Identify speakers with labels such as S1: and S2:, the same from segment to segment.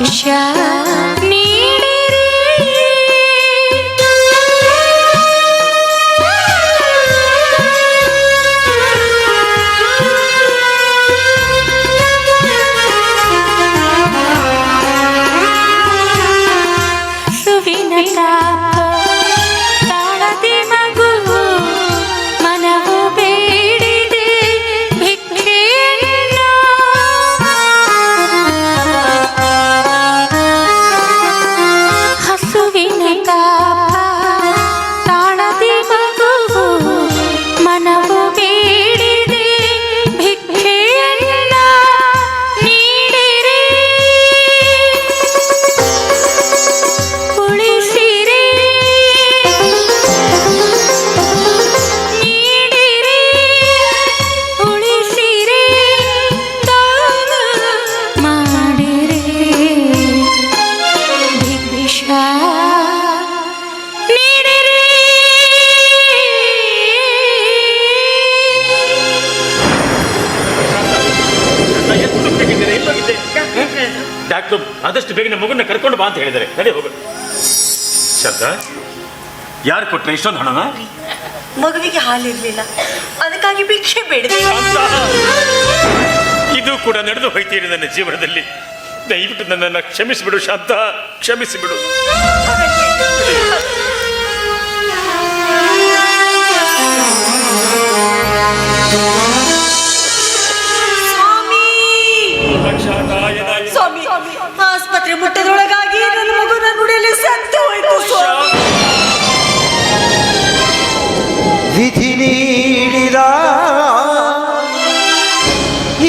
S1: ವಿಷ
S2: ಮಗುನ ಕರ್ಕೊಂಡು ಬಾ ಅಂತ ಹೇಳಿದ್ದಾರೆ. ನಡಿ ಹೋಗು. ಶಬ್ದ ಯಾರು ಕೊಟ್ರೆ ಇಷ್ಟೊಂದು ಹಣನ?
S3: ಮಗುವಿಗೆ ಹಾಲಿರ್ಲಿಲ್ಲ. ಅದಕ್ಕಾಗಿ ಭಿಕ್ಷೆ ಬೇಡಿದೆ!
S2: ಇದು ಕೂಡ ನಡೆದು ಹೋಯ್ತೀರಿ ನನ್ನ ಜೀವನದಲ್ಲಿ. ದಯವಿಟ್ಟು ನನ್ನನ್ನು ಕ್ಷಮಿಸಿಬಿಡು ಶಬ್ದ ಕ್ಷಮಿಸಿಬಿಡು.
S3: ಸ್ವಾಮಿ ಆಸ್ಪತ್ರೆ ಮುಟ್ಟದೊಳಗಾಗಿ ನನ್ನ ಮಗುನ ಗುಡಿಯಲ್ಲಿ ಸತ್ತು ಹೋಯ್ತು ಸ್ವಾಮಿ.
S4: ವಿಧಿ ನೀಡಿದ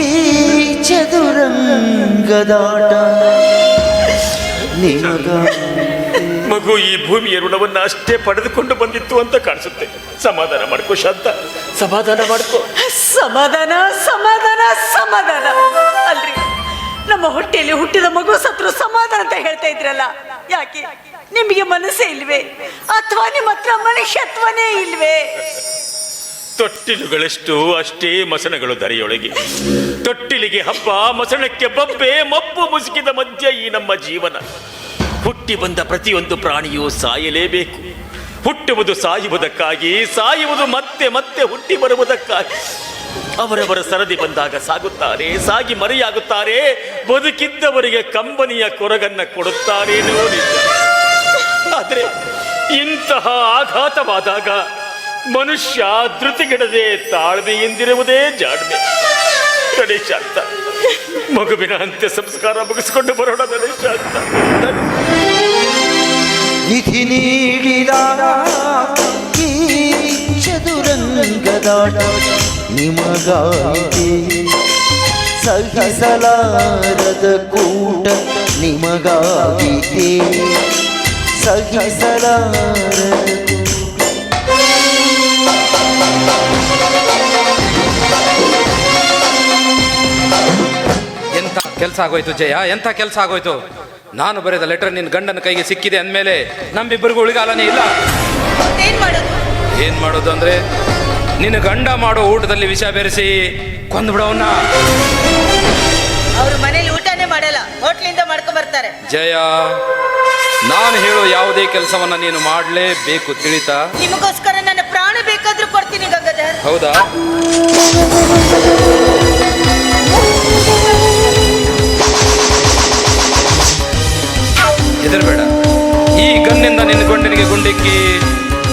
S4: ಈ ಚದುರಂಗದಾಟ ನಿಮಗ
S2: ಮಗು ಈ ಭೂಮಿಯ ಋಣವನ್ನ ಅಷ್ಟೇ ಪಡೆದುಕೊಂಡು ಬಂದಿತ್ತು ಅಂತ ಕಾಣಿಸುತ್ತೆ. ಸಮಾಧಾನ ಮಾಡ್ಕೋ ಶಾಂತ. ಸಮಾಧಾನ ಮಾಡ್ಕೋ.
S3: ಸಮಾಧಾನ ಸಮಾಧಾನ ಸಮಾಧಾನ. ನಮ್ಮ ಹೊಟ್ಟೆಯಲ್ಲಿ ಹುಟ್ಟಿದ ಮಗು ಸತ್ರು ಸಮಾಧಾನ ಅಂತ ಹೇಳ್ತಾ ಇದ್ರಲ್ಲ? ಯಾಕೆ? ನಿಮಗೆ ಮನಸ್ಸೇ ಇಲ್ವೇ? ಅಥವಾ ನಿಮ್ಮ ಹತ್ರ ಮನುಷ್ಯತ್ವನೇ ಇಲ್ವೇ?
S2: ತೊಟ್ಟಿಲುಗಳಷ್ಟು ಅಷ್ಟೇ ಮಸಣಗಳು ದರೆಯೊಳಗೆ. ತೊಟ್ಟಿಲಿಗೆ ಹಬ್ಬ ಮಸಣಕ್ಕೆ ಬಬ್ಬೆ, ಮಬ್ಬು ಮುಸುಕಿದ ಮಧ್ಯ ಈ ನಮ್ಮ ಜೀವನ. ಹುಟ್ಟಿ ಬಂದ ಪ್ರತಿಯೊಂದು ಪ್ರಾಣಿಯೂ ಸಾಯಲೇಬೇಕು. ಹುಟ್ಟುವುದು ಸಾಯುವುದಕ್ಕಾಗಿ, ಸಾಯುವುದು ಮತ್ತೆ ಮತ್ತೆ ಹುಟ್ಟಿ ಬರುವುದಕ್ಕಾಗಿ. ಅವರವರ ಸರದಿ ಬಂದಾಗ ಸಾಗುತ್ತಾರೆ, ಸಾಗಿ ಮರೆಯಾಗುತ್ತಾರೆ, ಬದುಕಿದ್ದವರಿಗೆ ಕಂಬನಿಯ ಕೊರಗನ್ನ ಕೊಡುತ್ತಾರೆ ಆದರೆ ಇಂತಹ ಆಘಾತವಾದಾಗ ಮನುಷ್ಯ ಧೃತಿಗೆಡದೆ ತಾಳ್ಮೆಯಿಂದಿರುವುದೇ ಜಾಡ್ಮೆ ಗಣೇಶ ಅಂತ. ಮಗುವಿನ ಅಂತ್ಯ ಸಂಸ್ಕಾರ ಮುಗಿಸಿಕೊಂಡು ಬರೋಣ ಗಣೇಶ ಅಂತ.
S4: ವಿಧಿ ನೀಡಿದ ಚದುರಂಗದಾಟ. ನಿಮಗಾಯಿತೆ ಸಹಿಸಲಾರದ ಕೂಟ ನಿಮಗಾಗಿ ಸಹಿಸಲಾರ
S5: ಎಂಥ ಕೆಲಸ ಆಗೋಯ್ತು ಜಯ? ಎಂಥ ಕೆಲಸ ಆಗೋಯ್ತು? ನಾನು ಬರೆದ ಲೆಟರ್ ನಿನ್ನ ಗಂಡನ ಕೈಗೆ ಸಿಕ್ಕಿದೆ ಅಂದಮೇಲೆ ನಮ್ಮಿಬ್ಬರಿಗೂ ಉಳಿಗಾಲನೇ ಇಲ್ಲ.
S3: ಏನ್ ಮಾಡೋದು
S5: ಅಂದ್ರೆ ನಿನ್ನ ಗಂಡ ಮಾಡೋ ಊಟದಲ್ಲಿ ವಿಷ ಬೆರೆಸಿ ಕೊಂದ್ಬಿಡವನ್ನ
S3: ಅವ್ರ ಮನೇಲಿ ಊಟನೇ ಮಾಡಲ್ಲ ಹೋಟ್ಲಿಂದ ಮಾಡ್ಕೊಂಡ್ ಬರ್ತಾರೆ.
S5: ಜಯ ನಾನು ಹೇಳೋ ಯಾವುದೇ ಕೆಲಸವನ್ನ ನೀನು ಮಾಡಲೇಬೇಕು ತಿಳಿತಾ?
S3: ನಿಮಗೋಸ್ಕರ ನನ್ನ ಪ್ರಾಣ ಬೇಕಾದ್ರೂ ಕೊಡ್ತೀನಿ ಗಂಗಾಧರ್.
S5: ಹೌದಾ? ಹೆದರ್ಬೇಡ. ಈ ಗನ್ನಿಂದ ನಿನ್ನ ಗಂಡನಿಗೆ ಗುಂಡಿಕ್ಕಿ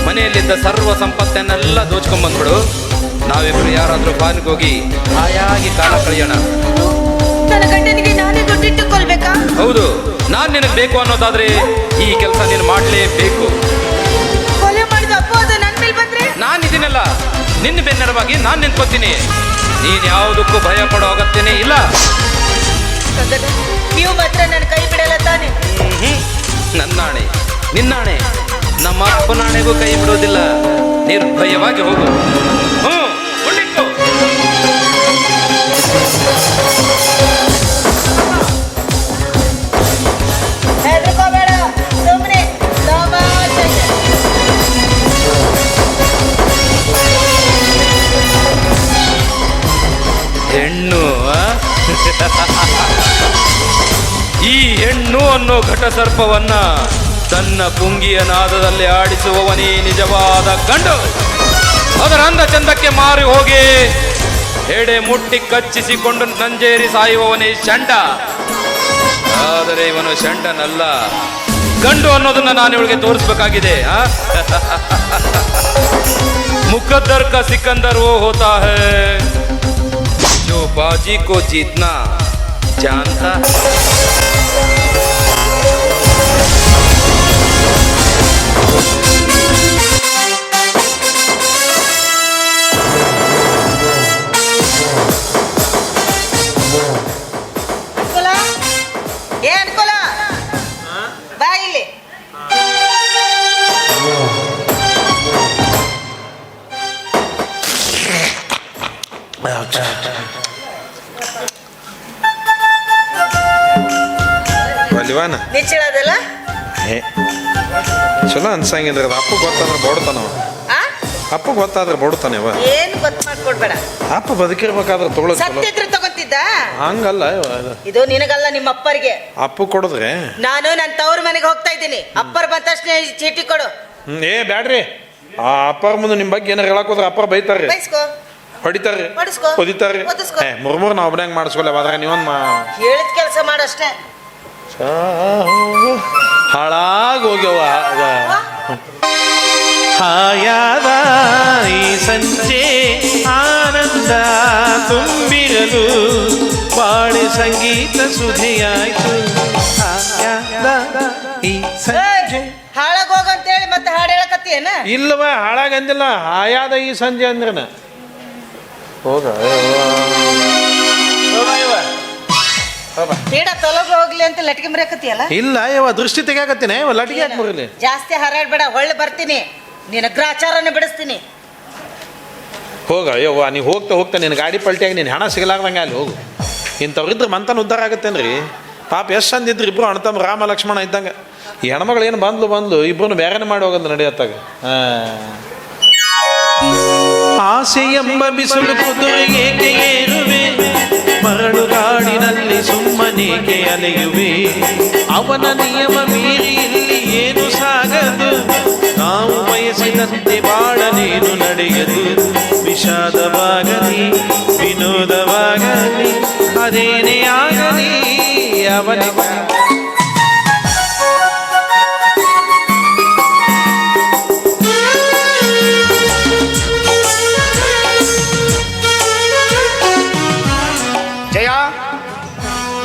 S5: ಮನೆಯಲ್ಲಿದ್ದ ಸರ್ವ ಸಂಪತ್ತನ್ನೆಲ್ಲ ದೋಚ್ಕೊಂಡ್ ಬಂದ್ಬಿಡು. ನಾವಿಬ್ರು ಯಾರಾದ್ರೂ ಬಾನಿಗೆ ಹೋಗಿ ಹಾಯಾಗಿ ಕಾಲ ಕಳೆಯೋಣ.
S3: ನನ್ನ ಗಂಡನಿಗೆ ನಾನೇ ದುಡ್ಡಿಟ್ಟುಕೊಳ್ಬೇಕಾ?
S5: ಹೌದು ನಾನ್ ನಿನಗೆ ಬೇಕು ಅನ್ನೋದಾದ್ರೆ ಈ ಕೆಲಸ ನೀನು ಮಾಡಲೇಬೇಕು.
S3: ಕೊಲೆ ಮಾಡಿದ ಅಪವಾದ ನನ್ನ ಮೇಲೆ ಬಂದ್ರೆ?
S5: ನಾನು ಇದನ್ನೆಲ್ಲ ನಿನ್ನ ಬೆನ್ನೆರವಾಗಿ ನಾನು ನಿಂತ್ಕೋತೀನಿ. ನೀನ್ ಯಾವುದಕ್ಕೂ ಭಯ ಪಡೋ ಅಗತ್ಯನೇ ಇಲ್ಲ.
S3: ನೀವು ಮಾತ್ರ ನನ್ನ ಕೈ ಬಿಡಲ್ಲ ತಾನೆ.
S5: ಹ್ಮ್ ನನ್ನಾಣೆ ನಿನ್ನಾಣೆ. ನಮ್ಮ ಅಪ್ಪನಾಣೆಗೂ ಕೈ ಬಿಡುವುದಿಲ್ಲ. ನಿರ್ಭಯವಾಗಿ ಹೋಗು. ಹೆಣ್ಣು ಈ ಹೆಣ್ಣು ಅನ್ನೋ ಘಟಸರ್ಪವನ್ನ ತನ್ನ ಕುಂಗಿಯ ನಾದದಲ್ಲಿ ಆಡಿಸುವವನೇ ನಿಜವಾದ ಗಂಡು. ಅದರ ಅಂದ ಚಂದಕ್ಕೆ ಮಾರಿ ಹೋಗಿ, ಹೆಡೆ ಮುಟ್ಟಿ ಕಚ್ಚಿಸಿಕೊಂಡು ನಂಜೇರಿ ಸಾಯುವವನೇ ಚಂಡ ಆದರೆ ಇವನು ಶಂಡನಲ್ಲ ಗಂಡು ಅನ್ನೋದನ್ನ ನಾನು ಇವಳಿಗೆ ತೋರಿಸ್ಬೇಕಾಗಿದೆ ಮುಖದರ್ಕ ಸಿಕಂದರ್ ಓ ಹೋತಾ ಹೇ. ಜೋ ಬಾಜಿ ಕೋ ಜೀತ್ನಾ ಜಾನ್ತಾ है
S3: ಅನುಕೂಲ ಏ ಅನುಕೂಲ ಬಾ ಇಲ್ಲಿ
S6: ಒಲಿವಾನ
S3: ನಿಚ್ಚಿಳದಲ್ಲ
S6: ಏ ಚಲೋ ಅನ್ಸಂಗಿಲ್ಲ ಅದು ಅಪ್ಪ ಗೊತ್ತಾದ್ರೆ ಬಡ್ತಾನವ
S3: ಆ?
S6: ಅಪ್ಪ ಗೊತ್ತಾದ್ರೆ ಬಡ್ತಾನೆ ಅವ.
S3: ಏನು ಗೊತ್ತು ಮಾಡ್ಕೊಡ್ಬೇಡ.
S6: ಅಪ್ಪ ಬದುಕಿರ್ಬೇಕಾದ್ರೆ ತಗೊಳ್ಳೋ ಚಲೋ.
S3: ಸತ್ತಿದ್ರೆ ತಗೊಂತಿದ್ದ?
S6: ಹಂಗಲ್ಲ ಇವ.
S3: ಇದು ನಿನಗಲ್ಲ ನಿಮ್ಮ ಅಪ್ಪರಿಗೆ
S6: ಅಪ್ಪ ಕೊಡಿದ್ರೆ?
S3: ನಾನು ನನ್ನ ತವ್ರ ಮನೆಗೆ ಹೋಗ್ತಾ ಇದ್ದೀನಿ. ಅಪ್ಪರ್ ಬಂದ ತಕ್ಷಣ ಈ ಚೀಟಿ ಕೊಡು.
S6: ಹ್ಮ್, ಏ ಬ್ಯಾಡ್ರಿ. ಆ ಅಪ್ಪರ ಮುಂದೆ ನಿಮ್ಮ ಬಗ್ಗೆ ಏನಾರು ಹೇಳಕ್ ಹೋದ್ರೆ ಅಪ್ಪ ಬೈತಾರ್ರಿ.
S3: ಬೈಸ್ಕೋ.
S6: ಹೊಡಿತಾರ್ರಿ.
S3: ಹೊಡಿಸ್ಕೊ.
S6: ಹೊಡಿತಾರ್ರಿ
S3: ಹೊದಿಸ್ಕೊ.
S6: ಏ ಮುರ್ಮುರ್ ನಾವು ಒಬ್ಬನಂಗೆ ಮಾಡಿಸ್ಕೊಲ್ಲ ಅದ್ರ ನೀವೊಂದು ಮಾ
S3: ಹೇಳಿದ ಕೆಲಸ ಮಾಡಷ್ಟೇ
S6: ಹಾಳಾಗಿ ಹೋಗ್ಯವ ಹಾಯಾದ ಈ ಸಂಜೆ ಆನಂದ ತುಂಬಿರಲು ಬಾಳೆ ಸಂಗೀತ ಸುಧಿಯಾಯಿತು ಹಾಯಾದ ಈ ಸಂಜೆ
S3: ಹಾಳಾಗ್ ಮತ್ತೆ ಹಾಡು ಹೇಳಕತ್ತೇನ
S6: ಇಲ್ಲವ ಹಾಳಾಗಂದಿಲ್ಲ ಹಾಯಾದ ಈ ಸಂಜೆ ಅಂದ್ರನ? ಹೋಗ.
S3: ತೊಲಗ ಹೋಗ್ಲಿ ಅಂತ ಮರಿಯಕತ್ತಿಯಲ್ಲ?
S6: ಇಲ್ಲ ಯವ ದೃಷ್ಟಿ ತೆಗಿಯಾಕತ್ತೀನಿ. ಇವ ಲಟಿಗೆ ಯಾಕೆ
S3: ಜಾಸ್ತಿ ಹಾರಾಡ್ಬೇಡ ಒಳ್ಳೆ ಬರ್ತೀನಿ. ನಿನ್ನ ಗ್ರಾಚಾರನ ಬಿಡಿಸ್ತೀನಿ.
S6: ಹೋಗ ಅಯ್ಯೋ ನೀವು ಹೋಗ್ತಾ ಹೋಗ್ತಾ ನಿನ್ನ ಗಾಡಿ ಪಲ್ಟಿಯಾಗಿ ನೀನು ಹಣ ಸಿಗಲಾರ್ದಂಗೆ ಅಲ್ಲಿ ಹೋಗು. ಇಂಥವ್ರಿದ್ರೆ ಮಂತನ ಉದ್ಧಾರ ಆಗತ್ತೇನ್ರಿ? ಪಾಪ ಎಷ್ಟು ಚಂದ ಇಬ್ಬರು ಅಣ್ಣ ಅಣ್ತಮ್ಮ ರಾಮ ಲಕ್ಷ್ಮಣ ಇದ್ದಂಗೆ. ಈ ಹೆಣ್ಮಗಳು ಏನು ಬಂದ್ಲು ಬಂದ್ಲು ಇಬ್ಬರು ಬೇರೆನೇ ಮಾಡಿ ಹೋಗಲ್ಲ ನಡೆಯತ್ತಾಗ. ಆಸೆ ಎಂಬ ಬಿಸಿಲು ಕುದುರೆ ಏಕೆ ಸುಮ್ಮನೇಕೆ ಅಲೆಯುವೆ ಅವನ ನಿಯಮ ಮೀರಿ ಇಲ್ಲಿ ಏನು ಸಾಗದು? ನಾವು ಬಯಸಿದಂತೆ ಬಾಳನೇನು ನಡೆಯದು. ವಿಷಾದವಾಗಲಿ, ವಿನೋದವಾಗಲಿ, ಅದೇನೇ ಆಗಲಿ ಅವನ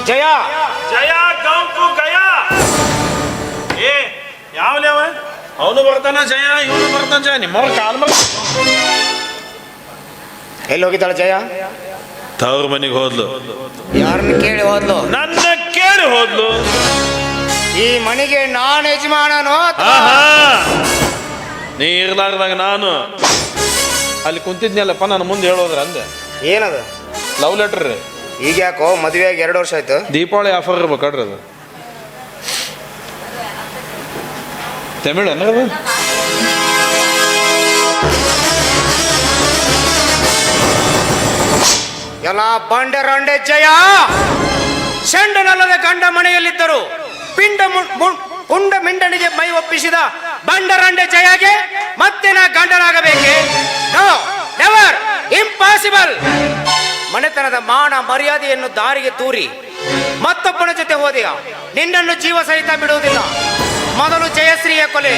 S7: ಜಯ. ಜಯ
S6: ಗಂಪು ಗಯ. ಏ ಯಾವಲೇವ ಅವನು ಬರ್ತಾನ ಜಯ ಇವನು ಬರ್ತಾನ ಜಯ. ನಿಮ್ಮವ್ರ ಕಾಲ್ ಮಗ
S7: ಎಲ್ಲಿ ಹೋಗಿದ್ದಾಳೆ ಜಯ?
S6: ತವ್ರ ಮನೆಗೆ ಹೋದ್ಲು.
S7: ಯಾರನ್ನ ಕೇಳಿ ಹೋದ್ಲು?
S6: ನನ್ನ ಕೇಳಿ ಹೋದ್ಲು.
S7: ಈ ಮನೆಗೆ ನಾನು ಯಜಮಾನನು
S6: ನೀ ಇರ್ಲಾರ್ದಾಗ ನಾನು. ಅಲ್ಲಿ ಕುಂತಿದ್ನಲ್ಲಪ್ಪ ನಾನು ಮುಂದೆ ಹೇಳೋದ್ರ ಅಂದೆ
S7: ಏನದು?
S6: ಲವ್ ಲೆಟರ್ ರೀ.
S7: ಈಗ ಯಾಕೋ ಮದುವೆಯಾಗಿ ಎರಡು ವರ್ಷ ಆಯ್ತು?
S6: ದೀಪಾವಳಿ ಆಫರ್ ಇರ್ಬೇಕಡ್ರಿ ಅದು. ತಮಿಳು ಅನ್ನೋದು
S7: ಎಲ್ಲ ಬಂಡರಂಡೆ ಜಯ! ಸೆಂಡನಲ್ಲದ ಗಂಡ ಮನೆಯಲ್ಲಿದ್ದರು. ಪಿಂಡ ಕುಂಡ ಮು- ಪುಂಡ ಮಿಂಡನಿಗೆ ಮೈ ಒಪ್ಪಿಸಿದ ಬಂಡರಂಡೆ ಜಯಗೆ ಮತ್ತೆ ನಾ ಗಂಡನಾಗಬೇಕೆ? ನೋ ನೆವರ್ ಇಂಪಾಸಿಬಲ್ ಮನೆತನದ ಮಾನ ಮರ್ಯಾದೆಯನ್ನು ದಾರಿಗೆ ತೂರಿ. ಮತ್ತೊಬ್ಬನ ಜೊತೆ ಹೋದೆಯ. ನಿನ್ನನ್ನು ಜೀವ ಸಹಿತ ಬಿಡುವುದಿಲ್ಲ. ಮೊದಲು ಜಯಶ್ರೀಯ ಕೊಲೆ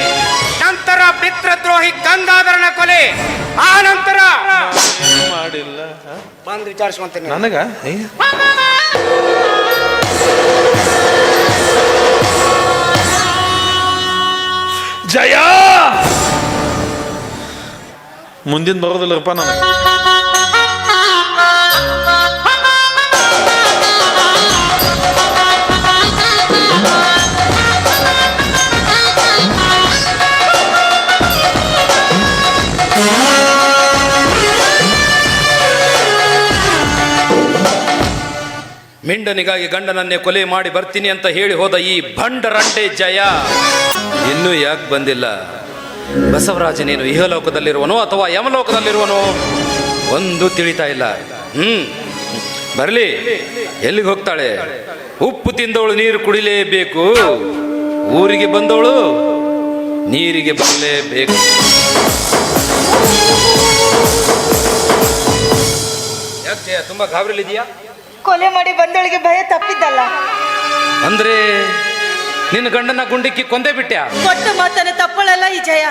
S7: ನಂತರ ಪಿತೃದ್ರೋಹಿ ಗಂಗಾಧರನ ಕೊಲೆ ಆ ನಂತರ
S6: ಮಾಡಿಲ್ಲ
S7: ಬಂದು ವಿಚಾರಿಸ್ಕೊಂತೀನಿ
S6: ನನಗ? ಜಯ! ಮುಂದಿನ ಬರೋದಿಲ್ಲರಪ್ಪ ನನಗೆ.
S5: ಮಿಂಡನಿಗಾಗಿ ಗಂಡನನ್ನೇ ಕೊಲೆ ಮಾಡಿ ಬರ್ತೀನಿ ಅಂತ ಹೇಳಿ ಹೋದ ಈ ಭಂಡರಂಡೆ ಜಯ. ಇನ್ನೂ ಯಾಕೆ ಬಂದಿಲ್ಲ? ಬಸವರಾಜ ನೀನು ಇಹಲೋಕದಲ್ಲಿರುವನೋ ಅಥವಾ ಯಮಲೋಕದಲ್ಲಿರುವನೋ? ಒಂದು ತಿಳಿತಾ ಇಲ್ಲ. ಹ್ಮ್. ಬರಲಿ. ಎಲ್ಲಿಗೆ ಹೋಗ್ತಾಳೆ? ಉಪ್ಪು ತಿಂದವಳು ನೀರು ಕುಡಿಲೇಬೇಕು. ಊರಿಗೆ ಬಂದವಳು ನೀರಿಗೆ ಬರಲೇಬೇಕು. ಯಾಕೆ ತುಂಬಾ ಗಾಬರಿಲಿದೆಯಾ
S3: ಕೊಲೆ ಮಾಡಿ ಬಂದೊಳಗೆ ಭಯ ತಪ್ಪಿದ್ದಲ್ಲ.
S5: ಅಂದ್ರೆ ನಿನ್ನ ಗಂಡನ ಗುಂಡಿಕ್ಕಿ ಕೊಂದೇ ಬಿಟ್ಟ್ಯಾ
S3: ಕೊಟ್ಟ ಮಾತನ್ನ ತಪ್ಪಳಲ್ಲ ಈ ಜಯ.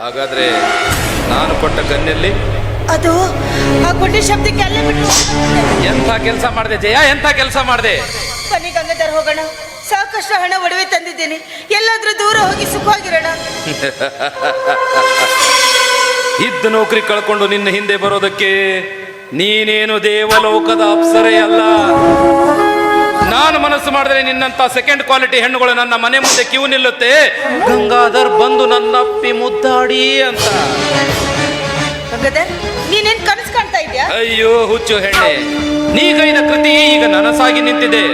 S5: ಹಾಗಾದ್ರೆ ನಾನು ಕೊಟ್ಟ ಗನ್ನೆಲ್ಲಿ?
S3: ಅದು ಆ ಗುಂಡಿ ಶಬ್ದಕ್ಕೆ ಅಲ್ಲೇ ಬಿಟ್ಟು
S5: ಎಂಥ ಕೆಲಸ ಮಾಡಿದೆ ಜಯ? ಎಂಥ ಕೆಲಸ ಮಾಡಿದೆ?
S3: ಬನ್ನಿ ಗಂಗಾಧರ್ ಹೋಗೋಣ. ಸಾಕಷ್ಟು ಹಣ ಒಡವೆ ತಂದಿದ್ದೀನಿ. ಎಲ್ಲಾದ್ರೂ ದೂರ ಹೋಗಿ ಸುಖವಾಗಿರೋಣ.
S5: ಇದ್ದ ನೌಕರಿ ಕಳ್ಕೊಂಡು ನಿನ್ನ ಹಿಂದೆ ಬರೋದಕ್ಕೆ ನೀನೇನು ದೇವಲೋಕದ ಅಪ್ಸರೇ ಅಲ್ಲ ನಾನು ಮನಸ್ಸು ಮಾಡಿದ್ರೆ ನಿನ್ನಂತ ಸೆಕೆಂಡ್ ಕ್ವಾಲಿಟಿ ಹೆಣ್ಣುಗಳು ನನ್ನ ಮನೆ ಮುಂದೆ ಕ್ಯೂ ನಿಲ್ಲುತ್ತೆ? ಗಂಗಾಧರ್ ಬಂದು ಮುದ್ದಾಡಿ ಅಂತ.
S3: ನೀನೇನ್ ಕನಸು ಕಾಣ್ತಾ ಇದ್ಯಾ?
S5: ಅಯ್ಯೋ ಹುಚ್ಚು ಹೆಣ್ಣೆ. ನೀ ಕೈದ ಕೃತಿ ಈಗ ನನಸಾಗಿ ನಿಂತಿದೆ.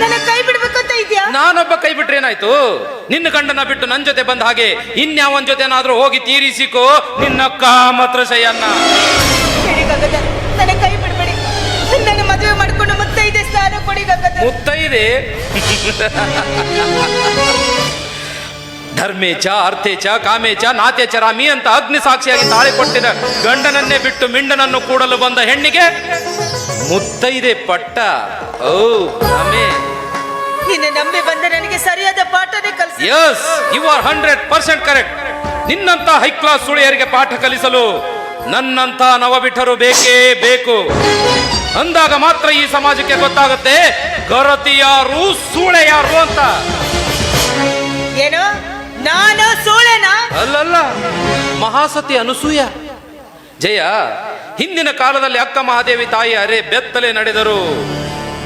S3: ನನ್ನ ಕೈ ಬಿಡ್ಬೇಕಂತ ಇದ್ಯಾ?
S5: ನಾನೊಬ್ಬ ಕೈ ಬಿಟ್ರೆ ಏನಾಯ್ತು? ನಿನ್ನ ಗಂಡನ ಬಿಟ್ಟು ನನ್ನ ಜೊತೆ ಬಂದ ಹಾಗೆ ಇನ್ಯಾವನ್ ಜೊತೆನಾದ್ರೂ ಹೋಗಿ ತೀರಿಸಿಕೋ ನಿನ್ನ ಕಾಮತ್ರಶಯನ್ನ
S3: ಹೇಳಿ ನನ್ನ ಕೈ ಬಿಡಬೇಡಿ. ನನ್ನ ಮದುವೆ ಮಾಡ್ಕೊಂಡು ಮತ್ತೆ ಇದೆ ಸ್ಥಾನ ಕೊಡಿ
S5: ಮುತ್ತೈದೆ? ಧರ್ಮೇಚ ಅರ್ಥೇಚ ಕಾಮೇಚ ನಾತೇಚ ರಾಮಿ ಅಂತ ಅಗ್ನಿ ಸಾಕ್ಷಿಯಾಗಿ ತಾಳಿ ಕೊಟ್ಟಿದ. ಗಂಡನನ್ನೇ ಬಿಟ್ಟು ಮಿಂಡನನ್ನು ಕೂಡಲು ಬಂದ ಹೆಣ್ಣಿಗೆ ಮುತ್ತೈದೆ ಪಟ್ಟ. ಓ ಭ್ರಮೆ
S3: ನಿನ್ನ ನಂಬಿ ಬಂದ ನನಗೆ ಸರಿಯಾದ ಪಾಠನೇ ಕಲಿಸಿ
S5: yes you are hundred percent correct ನಿನ್ನಂತ ಹೈ ಕ್ಲಾಸ್ ಸುಳಿಯರಿಗೆ ಪಾಠ ಕಲಿಸಲು ನನ್ನಂತ ನವಬಿಠರು ಬೇಕೇ ಬೇಕು. ಅಂದಾಗ ಮಾತ್ರ ಈ ಸಮಾಜಕ್ಕೆ ಗೊತ್ತಾಗುತ್ತೆ ಗರತಿ ಯಾರು ಸೂಳೆ ಯಾರು ಅಂತ.
S3: ಏನು? ನಾನು ಸೂಳೆನಾ?
S5: ಅಲ್ಲಲ್ಲ ಮಹಾಸತಿ ಅನುಸೂಯ. ಜಯ ಹಿಂದಿನ ಕಾಲದಲ್ಲಿ ಅಕ್ಕ ಮಹಾದೇವಿ ತಾಯಿ ಅರೆ ಬೆತ್ತಲೆ ನಡೆದರು.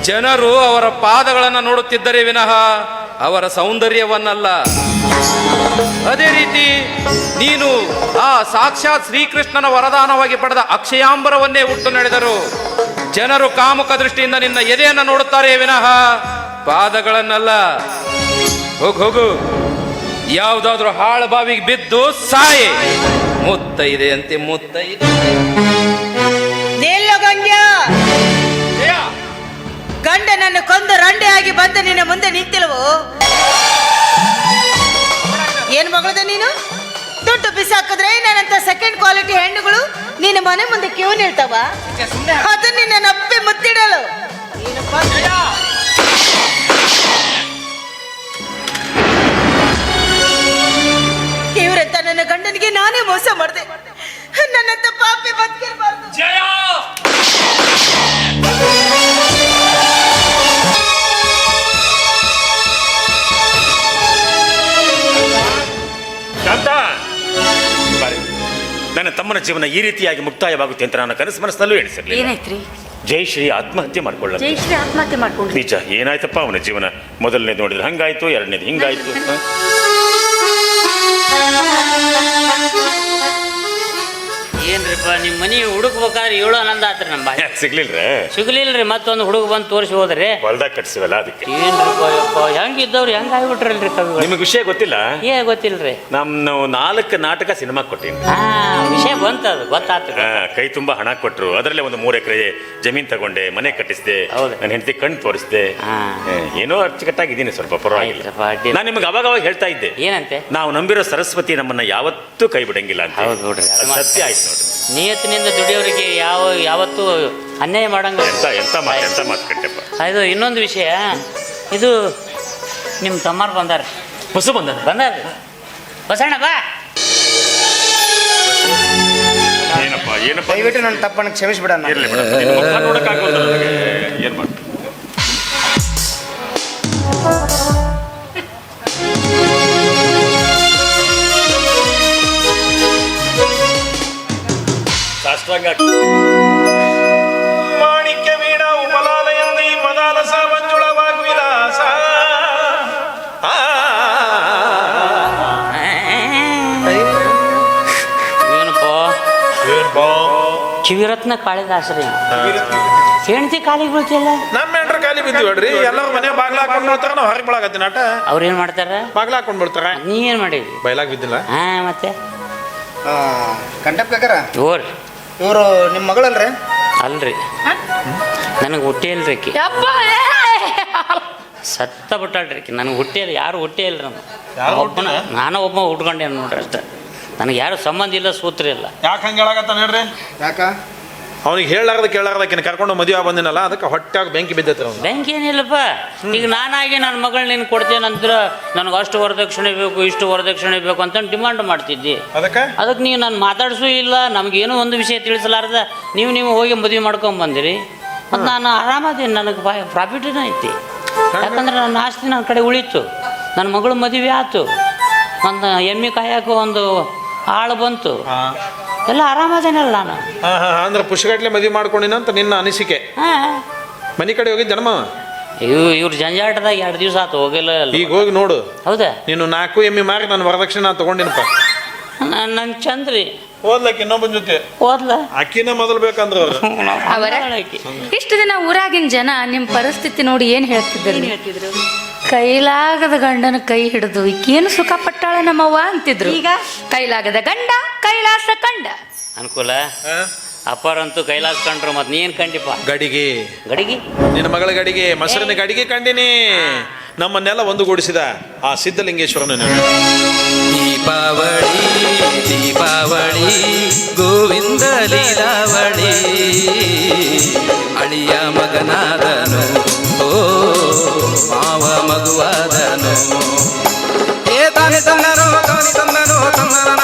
S5: ಜನರು ಅವರ ಪಾದಗಳನ್ನು ನೋಡುತ್ತಿದ್ದರೆ ವಿನಃ ಅವರ ಸೌಂದರ್ಯವನ್ನಲ್ಲ. ಅದೇ ರೀತಿ ನೀನು ಆ ಸಾಕ್ಷಾತ್ ಶ್ರೀಕೃಷ್ಣನ ವರದಾನವಾಗಿ ಪಡೆದ ಅಕ್ಷಯಾಂಬರವನ್ನೇ ಹುಟ್ಟು ನಡೆದರು. ಜನರು ಕಾಮುಕ ದೃಷ್ಟಿಯಿಂದ ನಿನ್ನ ಎದೆಯನ್ನು ನೋಡುತ್ತಾರೆ ವಿನಃ. ಪಾದಗಳನ್ನಲ್ಲ. ಹೋಗು ಹೋಗು. ಯಾವುದಾದ್ರೂ ಹಾಳ ಬಾವಿಗೆ ಬಿದ್ದು ಸಾಯಿ. ಮುತ್ತ ಇದೆ ಅಂತೆ, ಮುತ್ತ
S3: ಗಂಡನನ್ನು ಕೊಂದು ರಂಡೆಯಾಗಿ ಬಂದು ನಿನ್ನ ಮುಂದೆ ನಿಂತಿಲ್ವೋ? ಏನ್ ಮಗಳದ ನೀನು? ದುಡ್ಡು ಬಿಸಾಕಿದ್ರೆ ನನ್ನಂತ ಸೆಕೆಂಡ್ ಕ್ವಾಲಿಟಿ ಹೆಣ್ಣುಗಳು ನಿನ್ನ ಮನೆ ಮುಂದೆ ಕ್ಯೂ ನಿಲ್ತಾವ? ಅದು ನಿನ್ನ ನಪ್ಪಿ ಮುತ್ತಿಡಲು. ದೇವ್ರಂತ ನನ್ನ ಗಂಡನಿಗೆ ನಾನೇ ಮೋಸ ಮಾಡಿದೆ.
S2: ತಮ್ಮನ ಜೀವನ ಈ ರೀತಿಯಾಗಿ ಮುಕ್ತಾಯವಾಗುತ್ತೆ ಅಂತ ನಾನು ಕನಸು ಮನಸ್ಸಿನಲ್ಲೂ ಎಣಿಸಿರ್ಲಿಲ್ಲ.
S1: ಜೈ
S2: ಶ್ರೀ ಆತ್ಮಹತ್ಯೆ ಮಾಡ್ಕೊಳ್ಳ
S1: ಜಯಶ್ರೀ ಆತ್ಮಹತ್ಯೆ ಮಾಡ್ಕೊಂಡ್ರಿ
S2: ನಿಜ ಏನಾಯ್ತಪ್ಪ ಅವನ ಜೀವನ? ಮೊದಲನೇದು ನೋಡಿದ್ರೆ ಹಂಗಾಯ್ತು ಎರಡನೇದು ಹಿಂಗಾಯ್ತು
S8: ಏನ್ರಿಪ್ಪ ನಿಮ್ಮ ಮನಿ ಹುಡುಕ್ಬೇಕಾದ್ರೆ ಏಳು ಆನಂದ ಆತ್ರಿ ನಮ್ಮ ಬಾಯಿ.
S2: ಸಿಗ್ಲಿಲ್ರ?
S8: ಸಿಗ್ಲಿಲ್ರಿ ಮತ್ತೊಂದು ಹುಡುಗ ಬಂದು ತೋರಿಸಿ ಹೋದ್ರಿ.
S2: ಹೊಲ್ದಾಗ ಕಟ್ಸಿವಲ್ಲ ಅದಕ್ಕೆ?
S8: ಏನ್ರಿಪ್ಪ ಯಪ್ಪ ಹೆಂಗಿದ್ದವ್ರು ಹೆಂಗ್ ಆಗ್ಬಿಟ್ರಲ್ರಿ ಕವಿಗಳು?
S2: ನಿಮಗೆ ವಿಷಯ ಗೊತ್ತಿಲ್ಲ?
S8: ಏ ಗೊತ್ತಿಲ್ರಿ.
S2: ನಮ್ಮ ನಾಲ್ಕು ನಾಟಕ ಸಿನಿಮಾ ಕೊಟ್ಟಿನಿ.
S8: ಹಾ ವಿಷಯ ಬಂತದು ಗೊತ್ತಾತು.
S2: ಆ, ಕೈ ತುಂಬಾ ಹಣ ಕೊಟ್ರು. ಅದರಲ್ಲೇ ಒಂದು ಮೂರು ಎಕರೆ ಜಮೀನ್ ತಗೊಂಡೆ ಮನೆ ಕಟ್ಟಿಸಿದೆ
S8: ಹೌದು.
S2: ನನ್ನ ಹೆಂಡತಿ ಕಣ್ಣು ತೋರಿಸಿದೆ.
S8: ಏನೋ
S2: ಏನೋ ಅಚ್ಚುಕಟ್ಟಾಗಿದ್ದೀನಿ ಸ್ವಲ್ಪ ಪರವಾಗಿಲ್ಲ.
S8: ನಾನ್ ಅಡ್ಡಿ
S2: ನಾನು ನಿಮಗೆ ಅವಾಗ ಅವಾಗ ಹೇಳ್ತಾ ಇದ್ದೆ.
S8: ಏನಂತೆ?
S2: ನಾವು ನಂಬಿರೋ ಸರಸ್ವತಿ ನಮ್ಮನ್ನ ಯಾವತ್ತೂ ಕೈ ಬಿಡಂಗಿಲ್ಲ ಅಂತ.
S8: ಹೌದು ನೋಡ್ರಿ, ಅದು
S2: ಅದು
S8: ಮಾತ್ರ.
S2: ಸತ್ಯ ಆಯ್ತು ನೋಡ್ರಿ.
S8: ನಿಯತ್ತಿನಿಂದ ದುಡಿಯೋರಿಗೆ ಯಾವ ಯಾವತ್ತೂ ಅನ್ಯಾಯ ಮಾಡಂಗ
S2: ಎಂತ ಎಂತ ಮಾತು ಎಂತ ಮಾತು ಕಟ್ಟೆಪ್ಪ?
S8: ಇದು ಇನ್ನೊಂದು ವಿಷಯ. ಇದು ನಿಮ್ಮ ತಮ್ಮಾರ್ ಬಂದಾರ.
S2: ಹೊಸ ಬಂದ
S8: ಬಂದಾರ. ಬಸಣ್ಣ ಬಾ.
S2: ಏನಪ್ಪ ಏನಪ್ಪ?
S7: ದಯವಿಟ್ಟು ನನ್ನ ತಪ್ಪನ್ನು
S2: ಇರ್ಲಿ ನನಗೆ? ಏನ್ ಮಾಡು ಸಾಷ್ಟಾಂಗ ಮಾಣಿಕ್ಯ ವೀಣ ಉಪಲಾಲಯಲ್ಲಿ ಮದಾಲಸ ಮಂಜುಳವಾಗ್ ವಿಲಾಸ.
S8: ಏನಪ್ಪ ಕಿವಿರತ್ನ ಕಾಳಿದಾಸ್ರಿ. ಹೆಂಡತಿ ಕಾಲಿಗೆ ಬೀಳ್ತಿಲ್ಲ
S6: ನಮ್ಮ ಹೆಂಡ್ರ ಖಾಲಿ ಬಿದ್ದು ಹೇಳ್ರಿ. ಎಲ್ಲರೂ ಮನೆ ಬಾಗ್ಲ ಹಾಕೊಂಡು ಬಿಡ್ತಾರ ನಾವು ಹೊರಗೆ ಬಳಗತ್ತೀನಿ ನಾಟ.
S8: ಅವ್ರು ಏನು ಮಾಡ್ತಾರ?
S6: ಬಾಗ್ಲ ಹಾಕೊಂಡ್ ಬಿಡ್ತಾರ
S8: ನೀ ಏನು ಮಾಡಿ
S6: ಬಯಲಾಗ ಬಿದ್ದಿಲ್ಲ.
S8: ಹಾ ಮತ್ತೆ?
S7: ಕಂಡಪ್ಪ ಕಾಕರ?
S8: ಓರ್
S7: ಇವರು ನಿಮ್ಮ ಮಗಳಲ್ರಿ?
S8: ಅಲ್ರಿ. ನನಗೆ ಹುಟ್ಟಿ ಇಲ್ರಿ ಆಕಿ.
S1: ಯಪ್ಪ ಏ!
S8: ಸತ್ತ ಬಿಟ್ಟಾಳ್ರಿ ಆಕಿ. ನನಗೆ ಹುಟ್ಟಿ ಇಲ್ಲ ಯಾರು ಹುಟ್ಟಿ ಇಲ್ಲ ಒಬ್ಬನ ನಾನು ಒಬ್ಬ ಹುಟ್ಕೊಂಡೆ ನೋಡ್ರಿ ಅಷ್ಟೇ. ನನಗೆ ಯಾರು ಸಂಬಂಧ ಇಲ್ಲ ಸೂತ್ರ ಇಲ್ಲ.
S6: ಯಾಕೆ ಹಂಗೆ ಹೇಳಾಕತ್ತಾನ ನೋಡ್ರಿ
S7: ಯಾಕ?
S6: ಅವ್ನಿಗೆ ಹೇಳಾರ್ದ ಕೇಳಾರ್ದಕ್ಕಿನ ಕರ್ಕೊಂಡು ಮದುವೆ ಬಂದಿನಲ್ಲ ಅದಕ್ಕೆ ಹೊಟ್ಟೆಗೆ ಬೆಂಕಿ ಬಿದ್ದೈತ್ರಿ ಅವ್ನು.
S8: ಬ್ಯಾಂಕ್ ಏನಿಲ್ಲಪ್ಪ. ಈಗ ನಾನಾಗಿ ನನ್ನ ಮಗಳು ನೀನು ಕೊಡ್ತೇನಂದ್ರ ನನಗೆ ಅಷ್ಟು ವರದಕ್ಷಿಣೆ ಬೇಕು ಇಷ್ಟು ವರದಕ್ಷಿಣೆ ಬೇಕು ಅಂತ ಡಿಮಾಂಡ್ ಮಾಡ್ತಿದ್ದಿ.
S6: ಅದಕ್ಕೆ?
S8: ಅದಕ್ಕೆ ನೀವು ನಾನು ಮಾತಾಡ್ಸೂ ಇಲ್ಲ ನಮಗೇನೋ ಒಂದು ವಿಷಯ ತಿಳಿಸಲಾರ್ದ ನೀವು ನೀವು ಹೋಗಿ ಮದುವೆ ಮಾಡ್ಕೊಂಡ್ ಬಂದಿರಿ. ಮತ್ತು ನಾನು ಆರಾಮದೇನು ನನಗೆ ಪ್ರಾಫಿಟೇನ ಐತಿ? ಯಾಕಂದ್ರೆ ನನ್ನ ಆಸ್ತಿ ನನ್ನ ಕಡೆ ಉಳಿತು. ನನ್ನ ಮಗಳು ಮದುವೆ ಆಯ್ತು ಒಂದು ಎಮ್ಮೆ ಕಾಯಕ್ಕೆ ಒಂದು ಆಳು ಬಂತು. ಎಲ್ಲ ಆರಾಮದೇನಲ್ಲ ನಾನು.
S6: ಹಾ ಹಾ ಅಂದ್ರೆ ಪುಷ್ಗಟ್ಲೆ ಮದುವೆ ಮಾಡ್ಕೊಂಡಿನಂತ ನಿನ್ನ ಅನಿಸಿಕೆ?
S8: ಹಾಂ.
S6: ಮನೆ ಕಡೆ ಹೋಗಿದ್ದೆ ಜನ್ಮ
S8: ಇವ್ ಇವ್ರ ಜಂಜಾಟದಾಗ ಎರಡು ದಿವಸ ಆತು ಹೋಗಿಲ್ಲ ಅಲ್ಲ
S6: ಈಗ ಹೋಗಿ ನೋಡು.
S8: ಹೌದಾ?
S6: ನೀನು ನಾಲ್ಕು ಎಮ್ಮೆ ಮಾರಿ ನಾನು ವರದಕ್ಷಿಣೆ ನಾನು ತಗೊಂಡಿನಪ್ಪ
S8: ನನ್ನ ಚಂದ್ರಿ.
S6: ಓದ್ಲಕ್ಕೆ ಇನ್ನೊಬ್ಬನ ಜೊತೆ.
S8: ಓದ್ಲ?
S6: ಅಕ್ಕಿನ ಮೊದಲು ಬೇಕಂದ್ರ ಅವ್ರು.
S1: ಇಷ್ಟು ದಿನ ಊರಾಗಿನ ಜನ ನಿಮ್ಮ ಪರಿಸ್ಥಿತಿ ನೋಡಿ ಏನು ಹೇಳ್ತಿದ್ರು? ಕೈಲಾಗದ ಗಂಡನ ಕೈ ಹಿಡಿದು ಈಕೇನು ಸುಖ ಪಟ್ಟಾಳ ನಮ್ಮವ್ವ ಅಂತಿದ್ರು. ಈಗ? ಕೈಲಾಗದ ಗಂಡ ಕೈಲಾಸ ಕಂಡ.
S8: ಅನುಕೂಲ? ಅಪ್ಪರಂತೂ ಕೈಲಾಸ ಕಂಡ್ರು ಮತ್ ನೀನ್ ಕಂಡಿಪ್ಪ?
S6: ಗಡಿಗೆ.
S8: ಗಡಿಗೆ?
S6: ನಿನ್ನ ಮಗಳ ಗಡಿಗೆ. ಮೊಸರಿನ ಗಡಿಗೆ ಕಂಡಿನಿ. ನಮ್ಮನ್ನೆಲ್ಲ ಒಂದುಗೂಡಿಸಿದ ಆ ಸಿದ್ಧಲಿಂಗೇಶ್ವರನ.
S5: ದೀಪಾವಳಿ ದೀಪಾವಳಿ, ಗೋವಿಂದ ಲೀಲಾವಳಿ. ಅಳಿಯ ಮಗನಾದನು, ಓ ಮಾವ ಮಗುವಾದನು. ಏ ತಾನೆ ತನ್ನನೋ ತಾನೆ ತನ್ನನೋ ತನ್ನನ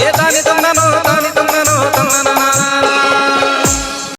S5: ಏ ತಾನೆ ತನ್ನನೋ ತಾನೆ ತನ್ನನೋ ತನ್ನನ